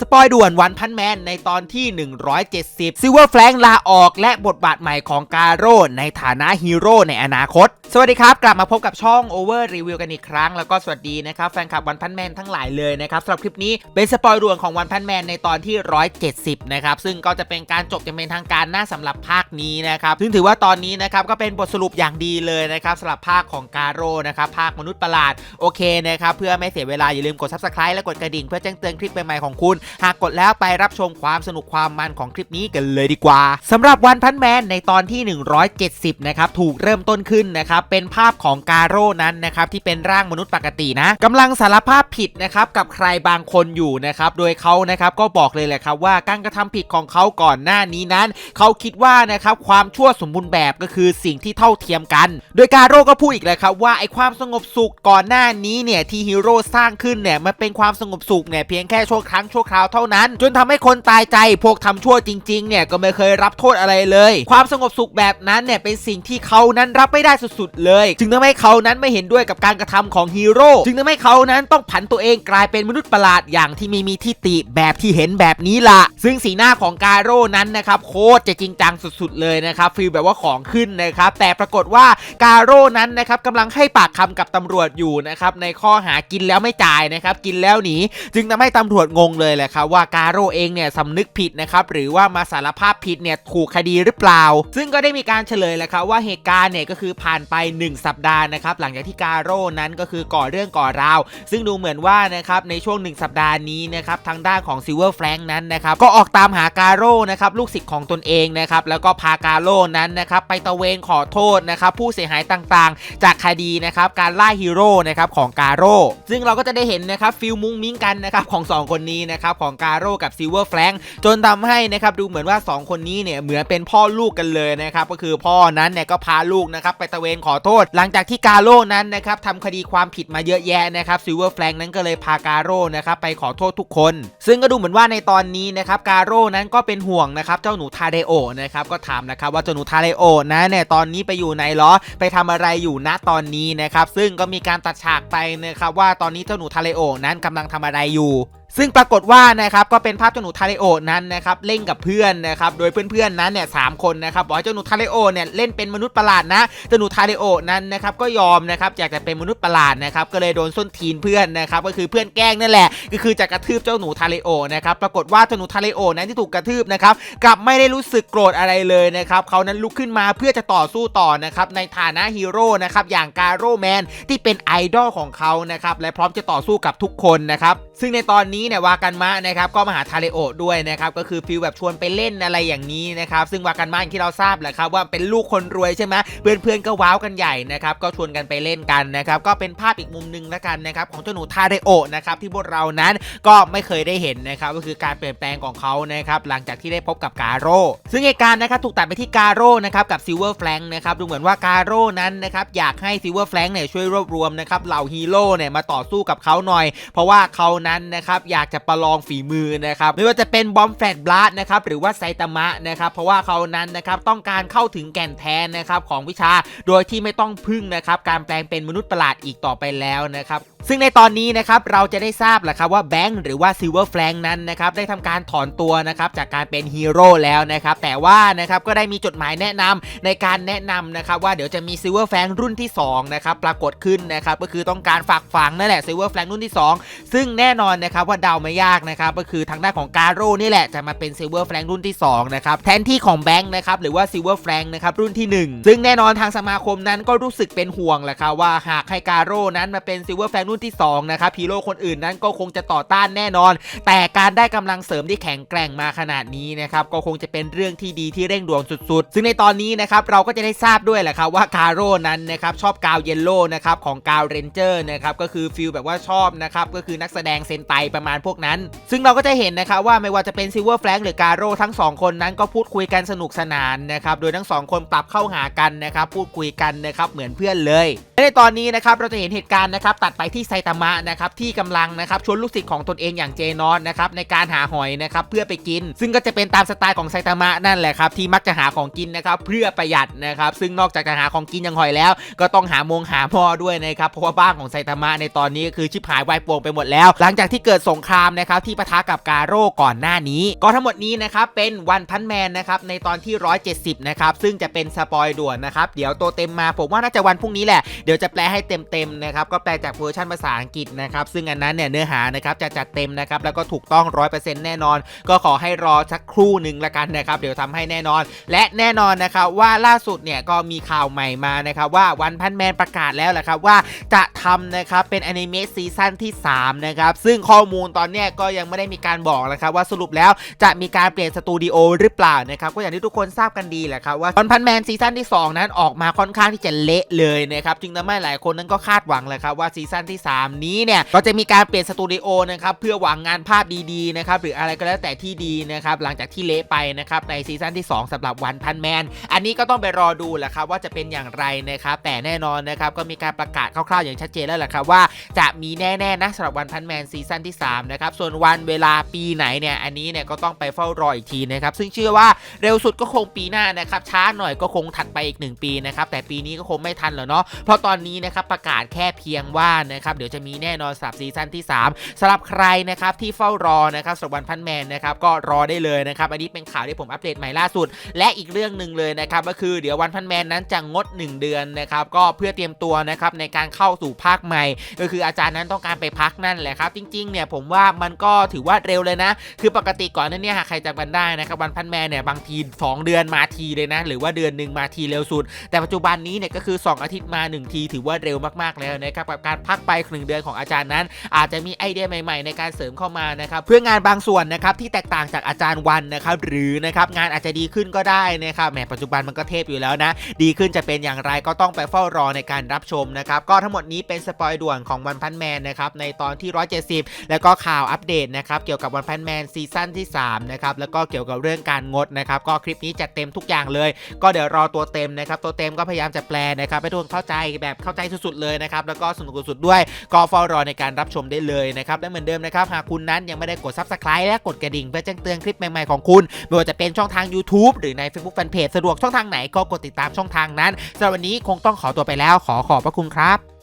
สปอยด่วนวันพันแมนในตอนที่ 170ซิลเวอร์แฟลงลาออกและบทบาทใหม่ของกาโร่ในฐานะฮีโร่ในอนาคต สวัสดีครับ กลับมาพบกับช่อง Over Review กันอีกครั้ง แล้วก็สวัสดีนะครับ แฟนคลับวันพันแมนทั้งหลายเลยนะครับสำหรับคลิปนี้เป็นสปอยด่วนของวันพันแมนในตอนที่ 170 นะครับ ซึ่งก็จะเป็นการจบอย่างเป็นทางการหน้าสำหรับภาคนี้นะครับซึ่งถือว่าตอนนี้นะครับก็เป็นบทสรุปอย่างดีเลยนะครับสำหรับภาคของกาโร่นะครับภาคมนุษย์ประหลาดโอเคนะครับเพื่อไม่เสียเวลาอย่าลืมกด subscribe และกดกระดิ่งเพื่อแจ้งเตือนคลิปใหม่ๆของคุณหากกดแล้วไปรับชมความสนุกความมันของคลิปนี้กันเลยดีกว่าสำหรับวันพันแมนในตอนที่ 170 นะครับ ถูกเริ่มต้นขึ้นนะครับ เป็นภาพของกาโร่นั้นนะครับ ที่เป็นร่างมนุษย์ปกตินะกำลังสารภาพผิดนะครับ กับใครบางคนอยู่นะครับ โดยเขานะครับก็บอกเลยแหละครับว่าการกระทำผิดของเขาก่อนหน้านี้นั้น เขาคิดว่านะครับความชั่วสมบูรณ์แบบก็คือสิ่งที่เท่าเทียมกัน โดยกาโร่ก็พูดอีกเลยครับว่าไอความสงบสุขก่อนหน้านี้เนี่ยที่ฮีโร่สร้างขึ้นเนี่ยมันเป็นความสงบสุขเนี่ยเพียงแค่ชั่วครั้งชั่วคราวเท่านั้น จนทำให้คนตายใจพวกทำชั่วจริงๆเนี่ยก็ไม่เคยรับโทษอะไรเลย ความสงบสุขแบบนั้นเนี่ยเป็นสิ่งที่เขานั้นรับไม่ได้สุดๆเลย จึงทำให้เขานั้นไม่เห็นด้วยกับการกระทำของฮีโร่จึงทำให้เขานั้นต้องผันตัวเองกลายเป็นมนุษย์ประหลาดอย่างที่ไม่มีที่ติแบบที่เห็นแบบนี้ละซึ่งสีหน้าของกาโร่นั้นนะครับโคตรจะจริงจังสุดๆเลยนะครับฟีลแบบว่าของขึ้นนะครับแต่ปรากฏว่ากาโร่นั้นนะครับกำลังให้ปากคำกับตำรวจอยู่นะครับในข้อหากินแล้วไม่จ่ายนะครับกินแล้วหนีจึงทำให้ตำรวจงงเลยแหละครับว่ากาโร่เองเนี่ยสำนึกผิดนะครับหรือว่ามาสารภาพผิดเนี่ยถูกคดีหรือเปล่า ซึ่งก็ได้มีการเฉลยแหละครับว่าเหตุการณ์เนี่ยก็คือผ่านไป 1 สัปดาห์นะครับหลังจากที่กาโร่นั้นก็คือก่อเรื่องก่อราว ซึ่งดูเหมือนว่านะครับในช่วง 1 สัปดาห์นี้นะครับทางด้านของซิลเวอร์แฟรงค์นั้นนะครับก็ออกตามหากาโร่นะครับลูกศิษย์ของตนเองนะครับแล้วก็พากาโร่นั้นนะครับไปตะเวนขอโทษนะครับผู้เสียหายต่างๆ จากคดีนะครับการล่าฮีโร่นะครับของกาโร่ซึ่งเราก็จะได้เห็นนะครับฟิลมุ้งมิ้งกันนะครับของสองคนนี้นะครับของกาโร่กับซิลเวอร์แฟรงค์จนทำให้นะครับดูเหมือนว่า 2 คนนี้เนี่ยเหมือนเป็นพ่อลูกกันเลยนะครับก็คือพ่อนั้นเนี่ยก็พาลูกนะครับไปตะเวนขอโทษ หลังจากที่กาโร่นั้นนะครับทำคดีความผิดมาเยอะแยะนะครับซิลเวอร์แฟรงค์นั้นก็เลยพากาโร่นะครับไปขอโทษทุกคน ซึ่งก็ดูเหมือนว่าในตอนนี้นะครับกาโร่นั้นก็เป็นห่วงนะครับเจ้าหนูทาเดโอนะครับก็ถามนะครับว่าเจ้าหนูทาเดโอนะเนี่ยตอนนี้ไปอยู่ไหนหรอไปทำอะไรอยู่ณตอนนี้นะครับซึ่งก็มีการตัดฉากไปนะครับว่าตอนนี้เจ้าหนูทาเดโอนั้นกำลังทำอะไรอยู่ ซึ่งปรากฏว่านะครับก็เป็นภาพเจ้าหนูทาเลโอนั้นนะครับเล่นกับเพื่อนนะครับโดยเพื่อนๆนั้นเนี่ยสามคนนะครับบอกให้เจ้าหนูทาเลโอเนี่ยเล่นเป็นมนุษย์ประหลาดนะเจ้าหนูทาเลโอนั้นนะครับก็ยอมนะครับอยากจะเป็นมนุษย์ประหลาดนะครับก็เลยโดนส้นทีนเพื่อนนะครับก็คือเพื่อนแกล้งนั่นแหละก็คือจะกระทืบเจ้าหนูทาเลโอนะครับปรากฏว่าเจ้าหนูทาเลโอนั้นที่ถูกกระทืบนะครับกลับไม่ได้รู้สึกโกรธอะไรเลยนะครับเขานั้นลุกขึ้นมาเพื่อจะต่อสู้ต่อนะครับในฐานะฮีโร่นะครับอย่างกาโร่แมนที่เป็นไอดอลของเขานะครับและพร้อมจะต่อสู้กับทุกคนนะครับซึ่งในตอนนี้เนี่ยวากันมะนะครับก็มาหาทาเลโอด้วยนะครับก็คือฟิลแบบชวนไปเล่นอะไรอย่างนี้นะครับซึ่งวากันมาอย่างที่เราทราบแหละครับว่าเป็นลูกคนรวยใช่ไหมเพื่อนๆก็ว้าวกันใหญ่นะครับก็ชวนกันไปเล่นกันนะครับก็เป็นภาพอีกมุมหนึ่งแล้วกันนะครับของเจ้าหนูทาเลโอนะครับที่พวกเรานั้นก็ไม่เคยได้เห็นนะครับก็คือการเปลี่ยนแปลงของเขานะครับหลังจากที่ได้พบกับกาโร่ซึ่งเหตุการณ์นะครับถูกตัดไปที่กาโร่นะครับกับซิลเวอร์แฟลงนะครับดูเหมือนว่ากาโร่นั้นนะครับอยากให้ซิลเวอร์แฟลงเนี่ยช่วยรวบรวมนะครับเหล่าฮีโร่เนี่ยมาต่อสู้กับเขาหน่อย เพราะว่าเขานั้นนะครับอยากจะประลองฝีมือนะครับไม่ว่าจะเป็นบอมแฟดบลัดนะครับหรือว่าไซตามะนะครับเพราะว่าเขานั้นนะครับต้องการเข้าถึงแก่นแท้นะครับของวิชาโดยที่ไม่ต้องพึ่งนะครับการแปลงเป็นมนุษย์ประหลาดอีกต่อไปแล้วนะครับซึ่งในตอนนี้นะครับเราจะได้ทราบแหละครับว่าแบงค์หรือว่าซิลเวอร์แฟลงนั้นนะครับได้ทำการถอนตัวนะครับจากการเป็นฮีโร่แล้วนะครับแต่ว่านะครับก็ได้มีจดหมายแนะนำในการแนะนำนะครับว่าเดี๋ยวจะมีซิลเวอร์แฟลงรุ่นที่2นะครับปรากฏขึ้นนะครับก็คือต้องการฝากฝังนั่นแหละซิลเวอร์แฟลงรุ่นที่ 2 ซึ่งแน่นอนนะครับว่าเดาไม่ยากนะครับก็คือทางด้านของกาโร่นี่แหละจะมาเป็นซิลเวอร์แฟลงรุ่นที่2นะครับแทนที่ของแบงค์นะครับหรือว่าซิลเวอร์แฟลงนะครับรุ่นที่ 1 ซึ่งแน่นอนทางสมาคมนั้นก็รู้สึกเป็นห่วงแหละครับว่าหากให้กาโร่นั้นมาเป็นซิลเวอร์แฟลงรุ่นที่2นะครับฮีโร่คนอื่นนั้นก็คงจะต่อต้านแน่นอน แต่การได้กำลังเสริมที่แข็งแกร่งมาขนาดนี้นะครับก็คงจะเป็นเรื่องที่ดีที่เร่งด่วนสุดๆ ซึ่งในตอนนี้นะครับเราก็จะได้ทราบด้วยแหละครับว่ากาโร่นั้นนะครับชอบกาวเยลโล่นะครับของกาวเรนเจอร์นะครับก็คือฟิลแบบว่าชอบนะครับก็คือนักแสดงเซนไตประมาณพวกนั้น ซึ่งเราก็จะเห็นนะครับว่าไม่ว่าจะเป็นซิลเวอร์แฟลงหรือการโร่ทั้งสองคนนั้นก็พูดคุยกันสนุกสนานนะครับโดยทั้งสองคนปรับเข้าหากันนะครับพูดคุยกันนะครับเหมือนเพื่อนเลย ในตอนนี้นะครับเราจะเห็นเหตุการณ์นะครับตัดไปที่ที่ไซตามะนะครับที่กำลังนะครับชวนลูกศิษย์ของตนเองอย่างเจนอนนะครับในการหาหอยนะครับเพื่อไปกิน ซึ่งก็จะเป็นตามสไตล์ของไซตามะนั่นแหละครับที่มักจะหาของกินนะครับเพื่อประหยัดนะครับซึ่งนอกจากจะหาของกินอย่างหอยแล้ว ก็ต้องหามงหาหม้อด้วยนะครับเพราะว่าบ้านของไซตามะในตอนนี้ก็คือชิบหายวายป่วงไปหมดแล้ว หลังจากที่เกิดสงครามนะครับที่ปะทะกับกาโร่ก่อนหน้านี้ ก็ทั้งหมดนี้นะครับเป็นวันพันแมนนะครับในตอนที่ 170 นะครับซึ่งจะเป็นสปอยด่วนนะครับเดี๋ยวตัวเต็มมาผมว่าน่าจะวันพรุ่งนี้แหละเดี๋ยวจะแปลให้เต็มๆนะครับก็แปลจากเวอร์ชันภาษาอังกฤษนะครับ ซึ่งอันนั้นเนี่ยเนื้อหานะครับจะจัดเต็มนะครับแล้วก็ถูกต้อง 100%แน่นอน ก็ขอให้รอสักครู่หนึ่งละกันนะครับ เดี๋ยวทำให้แน่นอน และแน่นอนนะครับว่าล่าสุดเนี่ยก็มีข่าวใหม่มานะครับว่าวันพันแมนประกาศแล้วแหละครับว่าจะทำนะครับเป็นอนิเมะซีซั่นที่3นะครับซึ่งข้อมูลตอนเนี้ยก็ยังไม่ได้มีการบอกนะครับว่าสรุปแล้วจะมีการเปลี่ยนสตูดิโอหรือเปล่านะครับก็อย่างที่ทุกคนทราบกันดีแหละครับว่าวันพันแมนซีซั่นที่ 2 นั้นออกมาค่อนข้างที่จะเละเลยนะครับจึงทำให้หลายคนนั้นก็คาดหวังแหละครับว่าซีซั่นที่3 นี้เนี่ยก็จะมีการเปลี่ยนสตูดิโอนะครับเพื่อหวังงานภาพดีๆนะครับหรืออะไรก็แล้วแต่ที่ดีนะครับหลังจากที่เละไปนะครับในซีซั่นที่ 2สำหรับวันพันแมนอันนี้ก็ต้องไปรอดูแหละครับว่าจะเป็นอย่างไรนะครับแต่แน่นอนนะครับก็มีการประกาศคร่าวๆอย่างชัดเจนแล้วแหละครับว่าจะมีแน่ๆนะสำหรับวันพันแมนซีซั่นที่3นะครับส่วนวันเวลาปีไหนเนี่ยอันนี้เนี่ยก็ต้องไปเฝ้ารออีกทีนะครับซึ่งเชื่อว่าเร็วสุดก็คงปีหน้านะครับช้าหน่อยก็คงถัดไปอีก 1 ปีนะครับแต่ปีนี้ก็คงไม่ทันแล้วเนาะเพราะตอนนี้นะครับประกาศแค่เพียงว่านะครับเดี๋ยวจะมีแน่นอนสำหรับซีซั่นที่ 3สำหรับใครนะครับที่เฝ้ารอนะครับสำหรับวันพันแมนนะครับก็รอได้เลยนะครับอันนี้เป็นข่าวที่ผมอัปเดตใหม่ล่าสุด และอีกเรื่องหนึ่งเลยนะครับก็คือเดี๋ยววันพันแมนนั้นจะงด 1 เดือนนะครับก็เพื่อเตรียมตัวนะครับในการเข้าสู่ภาคใหม่ ก็คืออาจารย์นั้นต้องการไปพักนั่นแหละครับจริงๆเนี่ยผมว่ามันก็ถือว่าเร็วเลยนะ คือปกติก่อนนั้นเนี่ยหากใครจำกันได้นะครับวันพันแมนเนี่ยบางที 2 เดือนมาทีเลยนะ หรือว่าเดือนหนึ่งมาทีเร็วสุด แต่ปัจจุบันนี้เนี่ยก็คือ 2 อาทิตย์มา 1 ทีถือว่าเร็วมากๆแล้วนะครับกับการพักไปหนึ่งเดือนของอาจารย์นั้น อาจจะมีไอเดียใหม่ ๆ ในการเสริมเข้ามานะครับเพื่องานบางส่วนนะครับที่แตกต่างจากอาจารย์วันนะครับหรือนะครับงานอาจจะดีขึ้นก็ได้นะครับแหมปัจจุบันมันก็เทพอยู่แล้วนะ ดีขึ้นจะเป็นอย่างไรก็ต้องไปเฝ้ารอในการรับชมนะครับก็ทั้งหมดนี้เป็นสปอยด่วนของวันพันแมนนะครับในตอนที่ 170 แล้วก็ข่าวอัปเดตนะครับเกี่ยวกับวันพันแมนซีซั่นที่3นะครับแล้วก็เกี่ยวกับเรื่องการงดนะครับก็คลิปนี้จัดเต็มทุกอย่างเลย ก็เดี๋ยวรอตัวเต็มนะครับตัวเต็มก็พยายามจะแปลนะครับให้ทุกคนเข้าใจแบบเข้าใจสุดๆเลยนะครับแล้วก็สนุกสุดๆด้วยก็เฝ้ารอในการรับชมได้เลยนะครับและเหมือนเดิมนะครับหากคุณนั้นยังไม่ได้กด subscribe และกดกระดิ่งเพื่อแจ้งเตือนคลิปใหม่ๆของคุณไม่ว่าจะเป็นช่องทาง YouTube หรือใน Facebook Fanpage สะดวกช่องทางไหนก็กดติดตามช่องทางนั้นสำหรับวันนี้คงต้องขอตัวไปแล้ว ขอขอบพระคุณครับ